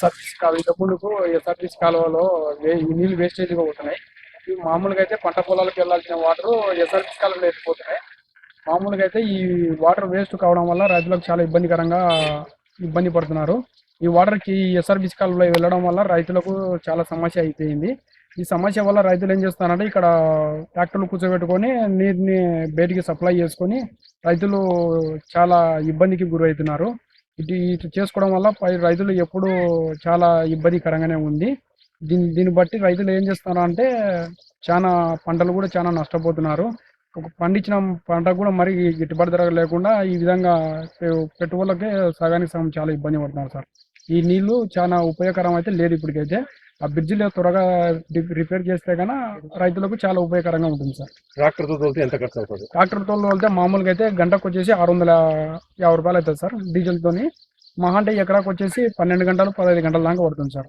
Service కాలు డబ్బులకు ముందుకు సర్వీస్ కాలువలో వే- ఈ నీళ్ళు వేస్టేజ్గా పోతున్నాయి ఇవి మామూలుగా అయితే పంట పొలాలకు వెళ్ళాల్సిన వాటర్ ఎస్ఆర్ఎస్ కాలంలో వెళ్ళిపోతున్నాయి. మామూలుగా అయితే ఈ వాటర్ వేస్ట్ కావడం వల్ల రైతులకు చాలా ఇబ్బందికరంగా ఇబ్బంది పడుతున్నారు. ఈ వాటర్కి ఎస్ఆర్బిసి కాలువలో వెళ్ళడం వల్ల రైతులకు చాలా సమస్య అయిపోయింది. ఈ సమస్య వల్ల రైతులు ఏం చేస్తున్నారంటే ఇక్కడ ట్రాక్టర్లు కూర్చోబెట్టుకొని నీటిని బయటికి సప్లై చేసుకొని రైతులు చాలా ఇబ్బందికి గురవుతున్నారు. ఇటు ఇటు చేసుకోవడం వల్ల రైతులు ఎప్పుడు చాలా ఇబ్బందికరంగానే ఉంది. దీని దీన్ని బట్టి రైతులు ఏం చేస్తున్నారు అంటే చాలా పంటలు కూడా చాలా నష్టపోతున్నారు. ఒక పండించిన పంట కూడా మరి గిట్టుబాటు ధర లేకుండా ఈ విధంగా పె- పెట్టుబడులకే సగానికి సగం చాలా ఇబ్బంది పడుతున్నారు సార్. ఈ నీళ్ళు చాలా ఉపయోగకరం అయితే లేదు ఇప్పటికైతే. ఆ బ్రిడ్జిలో త్వరగా రిపేర్ చేస్తే కన్నా రైతులకు చాలా ఉపయోగకరంగా ఉంటుంది సార్. ట్రాక్టర్తో తోలితే ఎంత ఖర్చు అవుతుంది? ట్రాక్టర్తో వెళ్తే మామూలుగా అయితే గంటకు వచ్చేసి ఆరు వందల యాభై రూపాయలు అవుతుంది సార్. డీజిల్ తోని మహా అంటే ఎకరాకు వచ్చేసి పన్నెండు గంటలు పదహైదు గంటల దాకా పడుతుంది సార్.